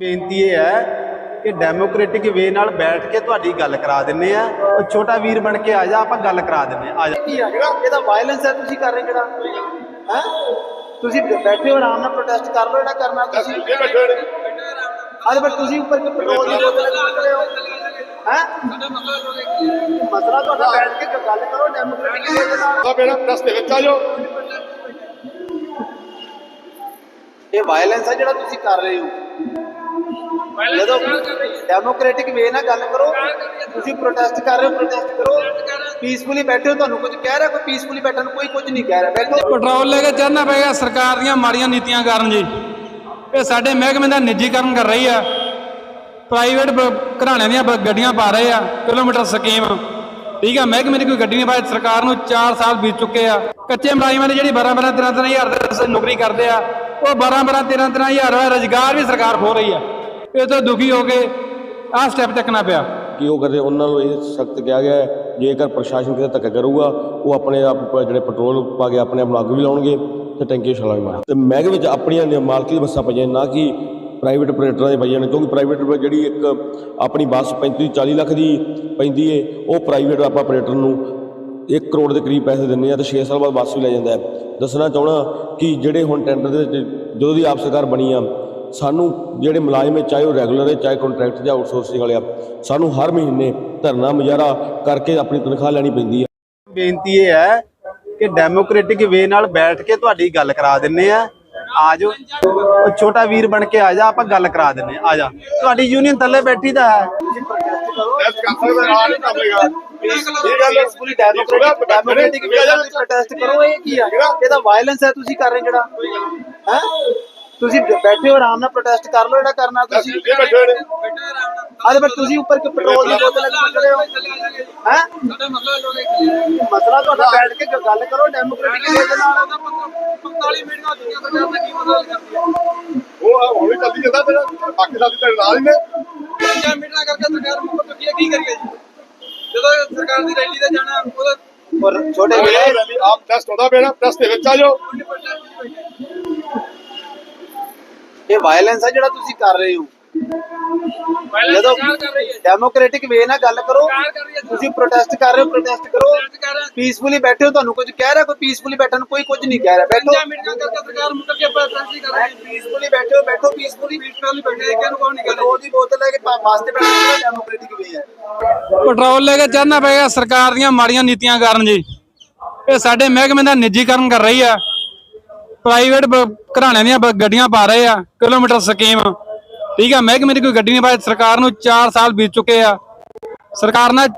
ਬੇਨਤੀ ਇਹ ਹੈ ਕਿ ਡੈਮੋਕ੍ਰੈਟਿਕ ਵੇ ਨਾਲ ਬੈਠ ਕੇ ਤੁਹਾਡੀ ਗੱਲ ਕਰਾ ਦਿੰਨੇ ਆ ਉਹ ਛੋਟਾ ਵੀਰ ਬਣ ਕੇ ਆ ਜਾ ਆਪਾਂ ਗੱਲ ਕਰਾ ਦਿੰਨੇ ਆ। ਆ ਜਾ। ਕੀ ਆ ਜਿਹੜਾ ਇਹਦਾ ਵਾਇਲੈਂਸ ਹੈ ਤੁਸੀਂ ਕਰ ਰਹੇ ਜਿਹੜਾ ਹੈ? ਤੁਸੀਂ ਬੈਠੇ ਹੋ ਆਰਾਮ ਨਾਲ ਪ੍ਰੋਟੈਸਟ ਕਰ ਲਓ ਜਿਹੜਾ ਕਰਨਾ ਤੁਸੀਂ। ਅਰੇ ਬਟ ਤੁਸੀਂ ਉੱਪਰ ਕਿ ਪੈਟਰੋਲ ਦੀ ਬੋਤਲ ਲੈ ਕੇ ਹੋ? ਹੈ? ਮਸਲਾ ਤੁਹਾਡਾ ਬੈਠ ਕੇ ਗੱਲ ਕਰੋ ਡੈਮੋਕ੍ਰੈਟਿਕ ਵੇ ਦੇ ਨਾਲ। ਦਾ ਬੇੜਾ ਪ੍ਰੈਸ ਦੇ ਵਿੱਚ ਆ ਜਾਓ। ਇਹ ਵਾਇਲੈਂਸ ਹੈ ਜਿਹੜਾ ਤੁਸੀਂ ਕਰ ਰਹੇ ਹੋ। ਜਦੋਂ ਡੈਮੋਕ੍ਰੈਟਿਕ ਵੇ ਨਾਲ ਗੱਲ ਕਰੋ ਤੁਸੀਂ ਪ੍ਰੋਟੈਸਟ ਕਰ ਰਹੇ ਹੋ ਪ੍ਰੋਟੈਸਟ ਕਰੋ। ਪੀਸਫੁਲੀ ਬੈਠੇ ਹੋ ਤੁਹਾਨੂੰ ਕੁਝ ਕਹਿ ਰਿਹਾ ਕੋਈ ਪੀਸਫੁਲੀ ਬੈਠਣ ਨੂੰ ਕੋਈ ਕੁਝ ਨਹੀਂ ਕਹਿ ਰਿਹਾ। ਬੈਠੋ। ਪੈਟਰੋਲ ਲੈ ਕੇ ਚੜਨਾ ਪਏਗਾ ਸਰਕਾਰ ਦੀਆਂ ਮਾੜੀਆਂ ਨੀਤੀਆਂ ਕਾਰਨ ਜੀ। ਇਹ ਸਾਡੇ ਮਹਿਕਮੇ ਦਾ ਨਿੱਜੀਕਰਨ ਕਰ ਰਹੀ ਆ। ਪ੍ਰਾਈਵੇਟ ਘਰਾਣਿਆਂ ਦੀਆਂ ਗੱਡੀਆਂ ਪਾ ਰਹੇ ਆ ਕਿਲੋਮੀਟਰ ਸਕੀਮ। ਠੀਕ ਆ ਮਹਿਕਮੇ ਦੀ ਕੋਈ ਗੱਡੀ ਨਹੀਂ ਪਾਈ ਸਰਕਾਰ ਨੂੰ 4 ਸਾਲ ਬੀਤ ਚੁੱਕੇ ਆ। ਕੱਚੇ ਮੁਲਾਜ਼ਮਾਂ ਦੀ ਜਿਹੜੀ 12 12 13 13 ਹਜ਼ਾਰ ਦੇ ਨੌਕਰੀ ਕਰਦੇ ਆ ਉਹ 12 12 13 13 ਹਜ਼ਾਰ ਦਾ ਰੁਜ਼ਗਾਰ ਵੀ ਸਰਕਾਰ ਖੋ ਰਹੀ ਆ। ਇਹ ਤੋਂ ਦੁਖੀ ਹੋ ਕੇ ਆਹ ਸਟੈਪ ਚੱਕਣਾ ਪਿਆ। ਕਿ ਉਹ ਕਰਦੇ? ਉਹਨਾਂ ਨੂੰ ਇਹ ਸਖਤ ਕਿਹਾ ਗਿਆ ਹੈ, ਜੇਕਰ ਪ੍ਰਸ਼ਾਸਨ ਕਿਤੇ ਧੱਕਾ ਕਰੂਗਾ, ਉਹ ਆਪਣੇ ਆਪ ਪ- ਜਿਹੜੇ ਪੈਟਰੋਲ ਪਾ ਕੇ ਆਪਣੇ ਆਪ ਨੂੰ ਅੱਗ ਵੀ ਲਾਉਣਗੇ ਤੇ ਟੈਂਕੀ ਛਾਲਾਂ ਵੀ ਮਾਰ ਤੇ ਮਹਿਕਮੇ ਵਿੱਚ ਆਪਣੀਆਂ ਨੇ ਮਾਲਕੀ ਦੀ ਬੱਸਾਂ ਪਈਆਂ ਨੇ, ਨਾ ਕਿ ਪ੍ਰਾਈਵੇਟ ਆਪਰੇਟਰਾਂ ਦੇ ਪਈਆਂ ਨੇ, ਕਿਉਂਕਿ ਪ੍ਰਾਈਵੇਟ ਜਿਹੜੀ ਇੱਕ ਆਪਣੀ ਬੱਸ 35 40 ਲੱਖ ਦੀ ਪੈਂਦੀ ਏ, ਉਹ ਪ੍ਰਾਈਵੇਟ ਆਪਾਂ ਆਪਰੇਟਰ ਨੂੰ 1 ਕਰੋੜ ਦੇ ਕਰੀਬ ਪੈਸੇ ਦਿੰਦੇ ਆ ਤੇ 6 ਸਾਲ ਬਾਅਦ ਬੱਸ ਵੀ ਲੈ ਜਾਂਦਾ ਹੈ। ਦੱਸਣਾ ਚਾਹਣਾ ਕਿ ਜਿਹੜੇ ਹੁਣ ਟੈਂਡਰ ਦੇ ਵਿੱਚ ਜਦੋਂ ਦੀ ਆਪ ਸਰਕਾਰ ਬਣੀ ਆ ਸਾਨੂੰ ਜਿਹੜੇ ਮੁਲਾਜ਼ਮ ਹੈ ਚਾਹੇ ਉਹ ਰੈਗੂਲਰ ਹੈ ਚਾਹੇ ਕੰਟਰੈਕਟ ਜਾਂ ਆਊਟਸੋਰਸਿੰਗ ਵਾਲੇ ਆ ਸਾਨੂੰ ਹਰ ਮਹੀਨੇ ਧਰਨਾ ਮੁਜ਼ਾਹਰਾ ਕਰਕੇ ਆਪਣੀ ਤਨਖਾਹ ਲੈਣੀ ਪੈਂਦੀ ਹੈ ਬੇਨਤੀ ਇਹ ਹੈ ਕਿ ਡੈਮੋਕ੍ਰੈਟਿਕ ਵੇ ਨਾਲ ਬੈਠ ਕੇ ਤੁਹਾਡੀ ਗੱਲ ਕਰਾ ਦਿੰਨੇ ਆ। ਆ ਜਾਓ। ਉਹ ਛੋਟਾ ਵੀਰ ਬਣ ਕੇ ਆ ਜਾ ਆਪਾਂ ਗੱਲ ਕਰਾ ਦਿੰਨੇ ਆ। ਆ ਜਾ। ਤੁਹਾਡੀ ਯੂਨੀਅਨ ਥੱਲੇ ਬੈਠੀ ਤਾਂ ਹੈ। ਪ੍ਰੈਸ ਕਰ ਸਕਦਾ ਆ ਨਹੀਂ ਕਰੇਗਾ ਇਹ ਗੱਲ ਪੂਰੀ ਡੈਮੋਕ੍ਰੈਟਿਕ ਡੈਮੋਕ੍ਰੈਟਿਕ ਵੇ ਨਾਲ ਪ੍ਰੋਟੈਸਟ ਕਰੋ ਇਹ ਕੀ ਆ? ਇਹਦਾ ਵਾਇਲੈਂਸ ਹੈ ਤੁਸੀਂ ਕਰ ਰਹੇ ਜਿਹੜਾ? ਹੈ? ਤੁਸੀਂ ਬੈਠੇ ਹੋ ਆਰਾਮ ਨਾਲ ਪ੍ਰੋਟੈਸਟ ਕਰ ਲਓ ਜਿਹੜਾ ਕਰਨਾ ਤੁਸੀਂ। ਇਹ ਬੈਠੇ ਨੇ ਅਰੇ ਬਟ ਤੁਸੀਂ ਉੱਪਰ ਕਿ ਪੈਟਰੋਲ ਦੀ ਬੋਤਲ ਲੈ ਕੇ ਖੜੇ ਹੋ। ਹੈ? ਮਸਲਾ ਤੁਹਾਡਾ ਬੈਠ ਕੇ ਗੱਲ ਕਰੋ ਡੈਮੋਕ੍ਰੈਟਿਕ ਵੇ ਦੇ ਨਾਲ। 45 ਮਿੰਟ ਦਾ ਦੁਨੀਆ ਸਰਕਾਰ ਦਾ ਕੀ ਮਦਦ ਕਰਦੀ ਹੈ ਉਹ ਆ ਹੌਲੀ ਚੱਲੀ ਜਾਂਦਾ ਫਿਰ। ਪਾਕਿਸਤਾਨ ਦੇ ਨਾਲ ਹੀ ਨੇ। ਪੰਜਾਂ ਮਿੰਟਾਂ ਕਰਕੇ ਸਰਕਾਰ ਚੁੱਕੀ ਹੈ ਕੀ ਕਰੀਏ ਜੀ ਜਦੋਂ ਸਰਕਾਰ ਦੀ ਰੈਲੀ ਤੇ ਜਾਣਾ ਉਹਦਾ ਛੋਟੇ ਵੀਰੇ ਆਪ ਟੈਸਟ ਹੁੰਦਾ ਬੇੜਾ ਪ੍ਰੈਸ ਦੇ ਵਿੱਚ ਆ ਜਾਓ। ਇਹ ਵਾਇਲੈਂਸ ਹੈ ਜਿਹੜਾ ਤੁਸੀਂ ਕਰ ਰਹੇ ਹੋ। ਜਦੋਂ ਡੈਮੋਕ੍ਰੈਟਿਕ ਵੇ ਨਾਲ ਗੱਲ ਕਰੋ ਤੁਸੀਂ ਪ੍ਰੋਟੈਸਟ ਕਰ ਰਹੇ ਹੋ ਪ੍ਰੋਟੈਸਟ ਕਰੋ। ਪੀਸਫੁਲੀ ਬੈਠੇ ਹੋ ਤੁਹਾਨੂੰ ਕੁਝ ਕਹਿ ਰਿਹਾ ਕੋਈ ਪੀਸਫੁਲੀ ਬੈਠਣ ਨੂੰ ਕੋਈ ਕੁਝ ਨਹੀਂ ਕਹਿ ਰਿਹਾ। ਬੈਠੋ। ਮਿੰਟਾਂ ਕਰਕੇ ਸਰਕਾਰ ਮੁੱਕ ਕੇ ਪ੍ਰੈਸ ਕਰ ਰਹੀ ਹੈ ਪੀਸਫੁਲੀ ਬੈਠੇ ਹੋ ਬੈਠੋ ਪੀਸਫੁਲੀ ਪੀਸਫੁਲੀ ਬੈਠੇ ਕਿਹਨੂੰ ਕੋਈ ਨਹੀਂ ਪੈਟਰੋਲ ਦੀ ਬੋਤਲ ਲੈ ਕੇ ਪਾ- ਵਾਸਤੇ ਬੈਠੇ ਡੈਮੋਕ੍ਰੈਟਿਕ ਵੇ ਹੈ। ਪੈਟਰੋਲ ਲੈ ਕੇ ਚੜਨਾ ਪਏਗਾ ਸਰਕਾਰ ਦੀਆਂ ਮਾੜੀਆਂ ਨੀਤੀਆਂ ਕਾਰਨ ਜੀ। ਇਹ ਸਾਡੇ ਮਹਿਕਮੇ ਦਾ ਨਿੱਜੀਕਰਨ ਕਰ ਰਹੀ ਆ ਪ੍ਰਾਈਵੇਟ ਘਰਾਣਿਆਂ ਦੀਆਂ ਬ- ਗੱਡੀਆਂ ਪਾ ਰਹੇ ਆ, ਕਿਲੋਮੀਟਰ ਸਕੀਮ। ਠੀਕ ਆ, ਮਹਿਕਮੇ ਦੀ ਕੋਈ ਗੱਡੀ ਨਹੀਂ ਪਾਈ, ਸਰਕਾਰ ਨੂੰ 4 ਸਾਲ ਬੀਤ ਚੁੱਕੇ ਆ। ਸਰਕਾਰ ਨਾਲ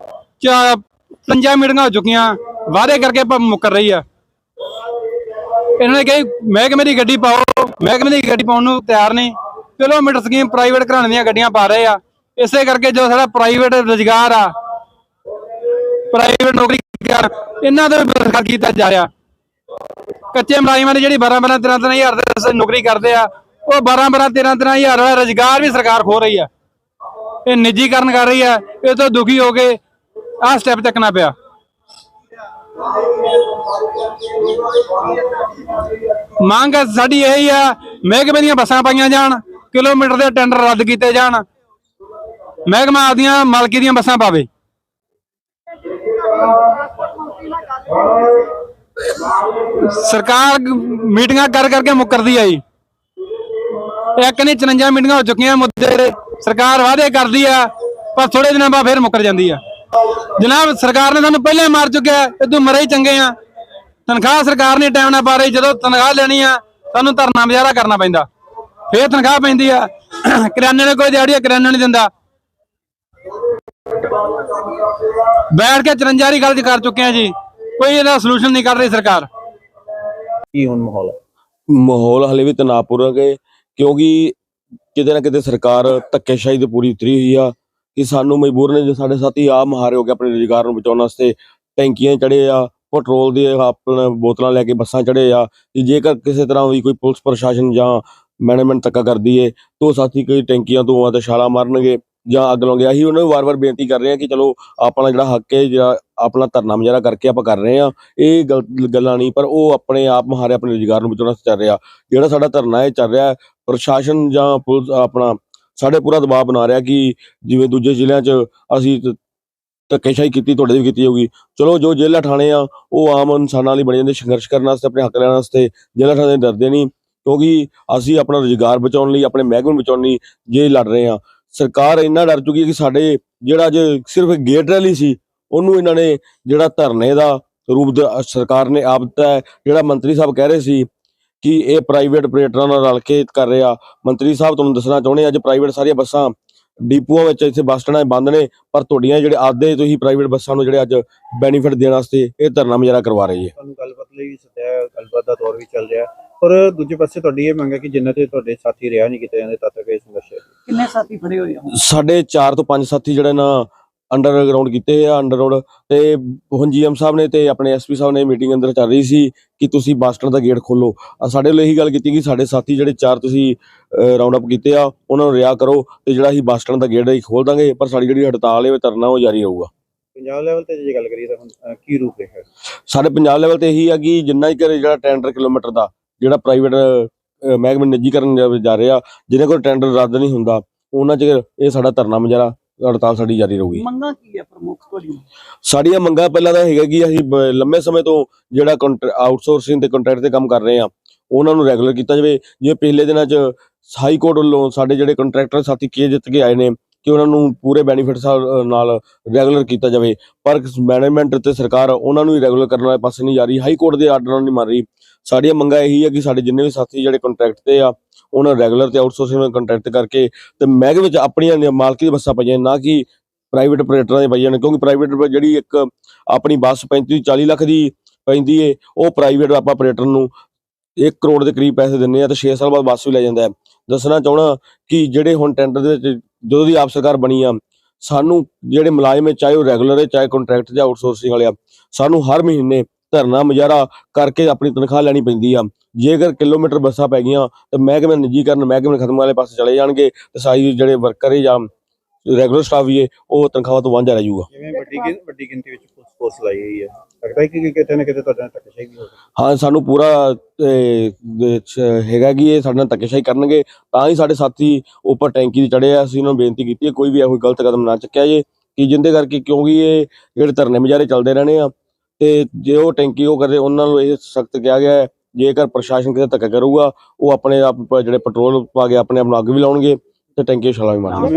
ਚਾ- ਪੰਜਾਂ ਮੀਟਿੰਗਾਂ ਹੋ ਚੁੱਕੀਆਂ, ਵਾਅਦੇ ਕਰਕੇ ਪ- ਮੁੱਕਰ ਰਹੀ ਆ। ਇਹਨਾਂ ਨੇ ਕਹੀ ਮਹਿਕਮੇ ਦੀ ਗੱਡੀ ਪਾਓ, ਮਹਿਕਮੇ ਦੀ ਗੱਡੀ ਪਾਉਣ ਨੂੰ ਤਿਆਰ ਨਹੀਂ। ਕਿਲੋਮੀਟਰ ਸਕੀਮ ਪ੍ਰਾਈਵੇਟ ਘਰਾਣੇ ਦੀਆਂ ਗੱਡੀਆਂ ਪਾ ਰਹੇ ਆ। ਇਸੇ ਕਰਕੇ ਜੋ ਸਾਡਾ ਪ੍ਰਾਈਵੇਟ ਰੁਜ਼ਗਾਰ ਆ ਪ੍ਰਾਈਵੇਟ ਨੌਕਰੀ ਕਰ ਇਹਨਾਂ ਦਾ ਵੀ ਬਰਖਾਸਤ ਕੀਤਾ ਜਾ ਰਿਹਾ। ਕੱਚੇ ਮੁਲਾਜ਼ਮਾਂ ਨੇ ਜਿਹੜੀ 12 12 13 13 ਹਜ਼ਾਰ ਦੇ ਨੌਕਰੀ ਕਰਦੇ ਆ, ਉਹ 12 12 13 13 ਹਜ਼ਾਰ ਦਾ ਰੁਜ਼ਗਾਰ ਵੀ ਸਰਕਾਰ ਖੋ ਰਹੀ ਆ। ਇਹ ਨਿੱਜੀਕਰਨ ਕਰ ਰਹੀ ਆ, ਇਹ ਤੋਂ ਦੁਖੀ ਹੋ ਕੇ ਆਹ ਸਟੈਪ ਚੱਕਣਾ ਪਿਆ। ਮੰਗ ਸਾਡੀ ਇਹ ਆ, ਮਹਿਕਮੇ ਦੀਆਂ ਬੱਸਾਂ ਪਾਈਆਂ ਜਾਣ, ਕਿਲੋਮੀਟਰ ਦੇ ਟੈਂਡਰ ਰੱਦ ਕੀਤੇ ਜਾਣ, ਮਹਿਕਮਾ ਆਪਦੀਆਂ ਮਾਲਕੀ ਦੀਆਂ ਬੱਸਾਂ ਪਾਵੇ। ਸਰਕਾਰ ਮੀਟਿੰਗਾਂ ਕਰ ਕਰਕੇ ਮੁੱਕਰਦੀ ਆ ਜੀ ਇੱਕ ਨਹੀਂ 54 ਮੀਟਿੰਗਾਂ ਹੋ ਚੁੱਕੀਆਂ ਮੁੱਦੇ ਤੇ। ਸਰਕਾਰ ਵਾਅਦੇ ਕਰਦੀ ਆ ਪਰ ਥੋੜੇ ਦਿਨਾਂ ਬਾਅਦ ਫੇਰ ਮੁੱਕਰ ਜਾਂਦੀ ਆ। ਜਨਾਬ ਸਰਕਾਰ ਨੇ ਸਾਨੂੰ ਪਹਿਲਾਂ ਮਾਰ ਚੁੱਕਿਆ ਇਦੋਂ ਮਰੇ ਹੀ ਚੰਗੇ ਆ। ਤਨਖਾਹ ਸਰਕਾਰ ਨੇ ਟਾਈਮ ਨਾਲ ਪਾ ਰਹੀ ਜਦੋਂ ਤਨਖਾਹ ਲੈਣੀ ਆ ਸਾਨੂੰ ਧਰਨਾ ਮੁਜ਼ਾਹਰਾ ਕਰਨਾ ਪੈਂਦਾ। ਫੇਰ ਤਨਖਾਹ ਪੈਂਦੀ ਆ। ਕਿਰਾਨੇ ਨੇ ਕੋਈ ਦਿਹਾੜੀ ਆ, ਕਿਰਾਨਾ ਨਹੀਂ ਦਿੰਦਾ। ਬੈਠ ਕੇ 54 ਦੀ ਗੱਲ ਕਰ ਚੁੱਕੇ ਆ ਜੀ। ਕੋਈ ਇਹਦਾ ਸੋਲੂਸ਼ਨ ਨਹੀਂ ਕਰ ਰਹੀ ਸਰਕਾਰ ਕੀ ਹੁਣ ਮਾਹੌਲ ਹੈ? ਮਾਹੌਲ ਹਲੇ ਵੀ ਤਣਾਅਪੂਰਕ ਹੈ ਕਿਉਂਕਿ ਕਿਤੇ ਨਾ ਕਿਤੇ ਸਰਕਾਰ ਧੱਕੇਸ਼ਾਹੀ ਤੇ ਪੂਰੀ ਉਤਰੀ ਹੋਈ ਆ ਕਿ ਸਾਨੂੰ ਮਜਬੂਰ ਨੇ ਜੋ ਸਾਡੇ ਸਾਥੀ ਆ ਮਹਾਰੇ ਹੋ ਕੇ ਆਪਣੇ ਰੁਜ਼ਗਾਰ ਨੂੰ ਬਚਾਉਣ ਵਾਸਤੇ ਟੈਂਕੀਆਂ ਚੜੇ ਆ ਪੈਟਰੋਲ ਦੀ ਆਪਣਾ ਬੋਤਲਾਂ ਲੈ ਕੇ ਬੱਸਾਂ ਚੜੇ ਆ ਕਿ ਜੇਕਰ ਕਿਸੇ ਤਰ੍ਹਾਂ ਵੀ ਕੋਈ ਪੁਲਿਸ ਪ੍ਰਸ਼ਾਸਨ ਜਾਂ ਮੈਨੇਜਮੈਂਟ ਧੱਕਾ ਕਰਦੀ ਏ ਤਾਂ ਉਹ ਸਾਥੀ ਕਈ ਟੈਂਕੀਆਂ ਤੋਂ ਆ ਤੇ ਛਾਲਾਂ ਮਾਰਨਗੇ ਜਾਂ ਅੱਗ ਲਾਉਂਗੇ ਅਸੀਂ ਉਹਨਾਂ ਨੂੰ ਵਾਰ-ਵਾਰ ਬੇਨਤੀ ਕਰ ਰਹੇ ਹਾਂ ਕਿ ਚਲੋ ਆਪਣਾ ਜਿਹੜਾ ਹੱਕ ਹੈ, ਜਿਹੜਾ ਆਪਣਾ ਧਰਨਾ ਮੁਜ਼ਾਹਰਾ ਕਰਕੇ ਆਪਾਂ ਕਰ ਰਹੇ ਹਾਂ, ਇਹ ਗਲ- ਗੱਲਾਂ ਨਹੀਂ, ਪਰ ਉਹ ਆਪਣੇ ਆਪ ਮਹਾਰੇ ਆਪਣੇ ਰੁਜ਼ਗਾਰ ਨੂੰ ਬਚਾਉਣ ਵਾਸਤੇ ਚੱਲ ਰਿਹਾ। ਜਿਹੜਾ ਸਾਡਾ ਧਰਨਾ ਇਹ ਚੱਲ ਰਿਹਾ ਪ੍ਰਸ਼ਾਸਨ ਜਾਂ ਪੁਲਿਸ ਆਪਣਾ ਸਾਡੇ ਪੂਰਾ ਦਬਾਅ ਬਣਾ ਰਿਹਾ ਕਿ ਜਿਵੇਂ ਦੂਜੇ ਜ਼ਿਲ੍ਹਿਆਂ 'ਚ ਅਸੀਂ ਧੱਕੇਸ਼ਾਹੀ ਕੀਤੀ, ਤੁਹਾਡੇ ਦੀ ਵੀ ਕੀਤੀ ਹੋਊਗੀ। ਚਲੋ ਜੋ ਜੇਲ੍ਹਾਂ ਠਾਣੇ ਆ, ਉਹ ਆਮ ਇਨਸਾਨਾਂ ਲਈ ਬਣੇ ਜਾਂਦੇ, ਸੰਘਰਸ਼ ਕਰਨ ਵਾਸਤੇ, ਆਪਣੇ ਹੱਕ ਲੈਣ ਵਾਸਤੇ, ਜੇਲ੍ਹਾਂ ਠਾਣੇ ਡਰਦੇ ਨਹੀਂ, ਕਿਉਂਕਿ ਅਸੀਂ ਆਪਣਾ ਰੁਜ਼ਗਾਰ ਬਚਾਉਣ ਲਈ, ਆਪਣੇ ਮਹਿਕਮੇ ਨੂੰ ਬਚਾਉਣ ਲਈ ਜੇ ਲੜ ਰਹੇ ਆ ਸਰਕਾਰ ਇੰਨਾ ਡਰ ਚੁੱਕੀ ਹੈ ਕਿ ਸਾਡੇ ਜਿਹੜਾ ਅੱਜ ਸਿਰਫ ਗੇਟ ਰੈਲੀ ਸੀ, ਉਹਨੂੰ ਇਹਨਾਂ ਨੇ ਜਿਹੜਾ ਧਰਨੇ ਦਾ ਰੂਪ ਸਰਕਾਰ ਨੇ ਆਪ ਦਿੱਤਾ ਹੈ, ਜਿਹੜਾ ਮੰਤਰੀ ਸਾਹਿਬ ਕਹਿ ਰਹੇ ਸੀ ਕਿ ਇਹ ਪ੍ਰਾਈਵੇਟ ਆਪਰੇਟਰਾਂ ਨਾਲ ਰਲ ਕੇ ਕਰ ਰਿਹਾ। ਮੰਤਰੀ ਸਾਹਿਬ, ਤੁਹਾਨੂੰ ਦੱਸਣਾ ਚਾਹੁੰਦੇ ਅੱਜ ਪ੍ਰਾਈਵੇਟ ਸਾਰੀਆਂ ਬੱਸਾਂ ਡੀਪੂਆਂ ਵਿੱਚ ਇੱਥੇ ਬੱਸ ਸਟੈਂਡਾਂ ਬੰਦ ਨੇ ਪਰ ਤੁਹਾਡੀਆਂ ਜਿਹੜੇ ਆਦੇ ਤੁਸੀਂ ਪ੍ਰਾਈਵੇਟ ਬੱਸਾਂ ਨੂੰ ਜਿਹੜੇ ਅੱਜ ਬੈਨੀਫਿਟ ਦੇਣ ਵਾਸਤੇ ਇਹ ਧਰਨਾ ਮੁਜ਼ਾਹਰਾ ਕਰਵਾ ਰਹੀ ਹੈ ਤੁਹਾਨੂੰ ਗੱਲਬਾਤ ਲਈ ਸੱਦਿਆ ਗੱਲਬਾਤ ਦਾ ਦੌਰ ਵੀ ਚੱਲ ਰਿਹਾ ਪਰ ਦੂਜੇ ਪਾਸੇ ਤੁਹਾਡੀ ਇਹ ਮੰਗ ਹੈ ਕਿ ਜਿੰਨਾ ਤੇ ਤੁਹਾਡੇ ਸਾਥੀ ਰਿਹਾ ਨਹੀਂ ਕਿਤੇ ਜਾਂਦੇ ਤਦ ਤੱਕ ਇਹ ਸੰਘਰਸ਼ ਹੈ ਕਿੰਨੇ ਸਾਥੀ ਫੜੇ ਹੋਏ ਆ? ਸਾਡੇ 4 ਤੋਂ 5 ਸਾਥੀ ਜਿਹੜੇ ਨਾ ਅੰਡਰਗਰਾਉਂਡ ਕੀਤੇ ਆ ਅੰਡਰਗਰਾਉਂਡ ਤੇ ਹੁਣ ਜੀਐਮ ਸਾਹਿਬ ਨੇ ਤੇ ਆਪਣੇ ਐਸਪੀ ਸਾਹਿਬ ਨੇ ਮੀਟਿੰਗ ਅੰਦਰ ਚੱਲ ਰਹੀ ਸੀ ਕਿ ਤੁਸੀਂ ਬੱਸ ਸਟੈਂਡ ਦਾ ਗੇਟ ਖੋਲੋ। ਸਾਡੇ ਵੱਲੋਂ ਇਹੀ ਗੱਲ ਕੀਤੀ ਕਿ ਸਾਡੇ ਸਾਥੀ ਜਿਹੜੇ ਚਾਰ ਤੁਸੀਂ ਰਾਉਂਡ ਅਪ ਕੀਤੇ ਆ ਉਹਨਾਂ ਨੂੰ ਰਿਆ ਕਰੋ ਤੇ ਜਿਹੜਾ ਅਸੀਂ ਬੱਸ ਸਟੈਂਡ ਦਾ ਗੇਟ ਅਸੀਂ ਖੋਲ ਦਾਂਗੇ ਪਰ ਸਾਡੀ ਜਿਹੜੀ ਹੜਤਾਲ ਹੈ ਉਹ ਧਰਨਾ ਉਹ ਜਾਰੀ ਰਹੂਗਾ। ਪੰਜਾਬ ਲੈਵਲ ਤੇ ਜੇ ਗੱਲ ਕਰੀਏ ਤਾਂ ਹੁਣ ਕੀ ਰੂਪ ਰਿਹਾ ਸਾਡੇ ਪੰਜਾਬ ਲੈਵਲ ਤੇ ਇਹੀ ਆ ਕਿ ਜਿੰਨਾ ਹੀ ਕਰ ਜਿਹੜਾ ਟੈਂਡਰ ਕਿਲੋਮੀਟਰ ਦਾ ਜਿਹੜਾ ਪ੍ਰਾਈਵੇਟ ਮਹਿਕਮੇ ਨਿੱਜੀਕਰਨ ਜਾ- ਜਾ ਰਿਹਾ ਜਿਹਦੇ ਕੋਲ ਟੈਂਡਰ ਰੱਦ ਨਹੀਂ ਹੁੰਦਾ ਉਹਨਾਂ ਚਿਰ ਇਹ ਸਾਡਾ ਧਰਨਾ ਮੁਜ਼ਾਹਰਾ ਹੜਤਾਲ ਸਾਡੀ ਜਾਰੀ ਰਹੂਗੀ। ਮੰਗਾਂ ਕੀ ਹੈ ਪ੍ਰਮੁੱਖ ਤੁਹਾਡੀਆਂ ਸਾਡੀਆਂ ਮੰਗਾਂ ਪਹਿਲਾਂ ਤਾਂ ਹੈਗਾ ਕਿ ਅਸੀਂ ਬ- ਲੰਮੇ ਸਮੇਂ ਤੋਂ ਜਿਹੜਾ ਆਊਟਸੋਰਸਿੰਗ ਤੇ ਕੰਟਰੈਕਟ ਤੇ ਕੰਮ ਕਰ ਰਹੇ ਆ ਉਹਨਾਂ ਨੂੰ ਰੈਗੂਲਰ ਕੀਤਾ ਜਾਵੇ। ਜਿਵੇਂ ਪਿਛਲੇ ਦਿਨਾਂ 'ਚ ਹਾਈ ਕੋਰਟ ਵੱਲੋਂ ਸਾਡੇ ਜਿਹੜੇ ਕੰਟਰੈਕਟਰ ਸਾਥੀ ਕੇ ਜਿੱਤ ਕੇ ਆਏ ਨੇ ਕਿ ਉਹਨਾਂ ਨੂੰ ਪੂਰੇ ਬੈਨੀਫਿਟਸ ਨਾਲ ਰੈਗੂਲਰ ਕੀਤਾ ਜਾਵੇ। ਪਰ ਮੈਨੇਜਮੈਂਟ ਤੇ ਸਰਕਾਰ ਉਹਨਾਂ ਨੂੰ ਹੀ ਰੈਗੂਲਰ ਕਰਨ ਵਾਲੇ ਪਾਸੇ ਨਹੀਂ ਜਾ ਰਹੀ। ਹਾਈ ਕੋਰਟ ਦੇ ਆਰਡਰ ਨਹੀਂ ਮੰਨ ਰਹੀ। ਸਾਡੀਆਂ ਮੰਗਾਂ ਇਹੀ ਹੈ ਕਿ ਸਾਡੇ ਜਿੰਨੇ ਵੀ ਸਾਥੀ ਜਿਹੜੇ ਕੰਟਰੈਕਟ ਤੇ ਆ, ਉਹਨਾਂ ਰੈਗੂਲਰ ਤੇ ਆਊਟਸੋਰਸਿੰਗ ਕੰਟਰੈਕਟ ਕਰਕੇ ਤੇ ਮਹਿਕਮੇ ਵਿੱਚ ਆਪਣੀਆਂ ਨਿ- ਮਾਲਕੀ ਦੀਆਂ ਬੱਸਾਂ ਪਈਆਂ ਨਾ ਕਿ ਪ੍ਰਾਈਵੇਟ ਆਪਰੇਟਰਾਂ ਦੇ ਪਈਆਂ ਨੇ, ਕਿਉਂਕਿ ਪ੍ਰਾਈਵੇਟ ਜਿਹੜੀ ਇੱਕ ਆਪਣੀ ਬੱਸ 35 40 ਲੱਖ ਦੀ ਪੈਂਦੀ ਏ, ਉਹ ਪ੍ਰਾਈਵੇਟ ਆਪਾਂ ਆਪਰੇਟਰ ਨੂੰ 1 ਕਰੋੜ ਦੇ ਕਰੀਬ ਪੈਸੇ ਦਿੰਨੇ ਆ ਤੇ 6 ਸਾਲ ਬਾਅਦ ਬੱਸ ਵੀ ਲੈ ਜਾਂਦਾ ਹੈ। ਦੱਸਣਾ ਚਾਹਣਾ ਕਿ ਜਿਹੜੇ ਹੁਣ ਟੈਂਡਰ ਦੇ ਵਿੱਚ ਜਦੋਂ ਦੀ ਆਪ ਸਰਕਾਰ ਬਣੀ ਆ, ਸਾਨੂੰ ਜਿਹੜੇ ਮੁਲਾਜ਼ਮ ਹੈ ਚਾਹੇ ਉਹ ਰੈਗੂਲਰ ਹੈ, ਚਾਹੇ ਕੰਟਰੈਕਟ ਜਾਂ ਆਊਟਸੋਰਸਿੰਗ ਵਾਲੇ ਆ, ਸਾਨੂੰ ਹਰ ਮਹੀਨੇ ਧਰਨਾ ਮੁਜ਼ਾਹਰਾ ਕਰਕੇ ਆਪਣੀ ਤਨਖਾਹ ਲੈਣੀ ਪੈਂਦੀ ਆ। ਜੇਕਰ ਕਿਲੋਮੀਟਰ ਬੱਸਾਂ ਪੈ ਗਈਆਂ ਤੇ ਮਹਿਕਮੇ ਨਿੱਜੀਕਰਨ ਮਹਿਕਮੇ ਖਤਮ ਵਾਲੇ ਪਾਸੇ ਚਲੇ ਜਾਣਗੇ ਤੇ ਸਾਈ ਜਿਹੜੇ ਵਰਕਰ ਹੈ ਜਾਂ ਰੈਗੂਲਰ ਸਟਾਫ ਵੀ ਹੈ ਉਹ ਤਨਖਾਹ ਤੋਂ ਵਾਂਝਾ ਰਹਿ ਜਾਊਗਾ। ਜਿਵੇਂ ਵੱਡੀ ਵੱਡੀ ਗਿਣਤੀ ਵਿੱਚ ਫੋਰਸ ਲਾਈ ਹੋਈ ਹੈ ਲੱਗਦਾ ਹੈ ਕਿ ਕਿਤੇ ਨਾ ਕਿਤੇ ਤੁਹਾਡੇ ਨਾਲ ਧੱਕੇਸ਼ਾਹੀ ਵੀ ਹੋ ਸਕਦੀ ਹਾਂ ਸਾਨੂੰ ਪੂਰਾ ਦੇ ਹੈਗਾ ਕਿ ਇਹ ਸਾਡੇ ਨਾਲ ਧੱਕੇਸ਼ਾਹੀ ਕਰਨਗੇ ਤਾਂ ਹੀ ਸਾਡੇ ਸਾਥੀ ਉੱਪਰ ਟੈਂਕੀ ਤੇ ਚੜੇ ਆ। ਅਸੀਂ ਉਹਨਾਂ ਨੂੰ ਬੇਨਤੀ ਕੀਤੀ ਹੈ ਕੋਈ ਵੀ ਇਹੋ ਗਲਤ ਕਦਮ ਨਾ ਚੱਕਿਆ ਜੇ ਕਿ ਜਿੰਦੇ ਕਰਕੇ ਕਿਉਂਕਿ ਇਹ ਜਿਹੜੇ ਧਰਨੇ ਮੁਜ਼ਾਹਰੇ ਚੱਲਦੇ ਰਹਿਣੇ ਆ ਤੇ ਜੇ ਉਹ ਟੈਂਕੀ ਉਹ ਕਰਦੇ ਉਹਨਾਂ ਨੂੰ ਇਹ ਸਖਤ ਕਿਹਾ ਗਿਆ ਹੈ, ਜੇਕਰ ਪ੍ਰਸ਼ਾਸਨ ਕਿਤੇ ਧੱਕਾ ਕਰੂਗਾ, ਉਹ ਆਪਣੇ ਆਪ ਜਿਹੜੇ ਪੈਟਰੋਲ ਪਾ ਕੇ ਆਪਣੇ ਆਪ ਨੂੰ ਅੱਗ ਵੀ ਲਾਉਣਗੇ ਤੇ ਟੈਂਕੀ ਛਾਲਾਂ ਵੀ ਮਾਰਨਗੇ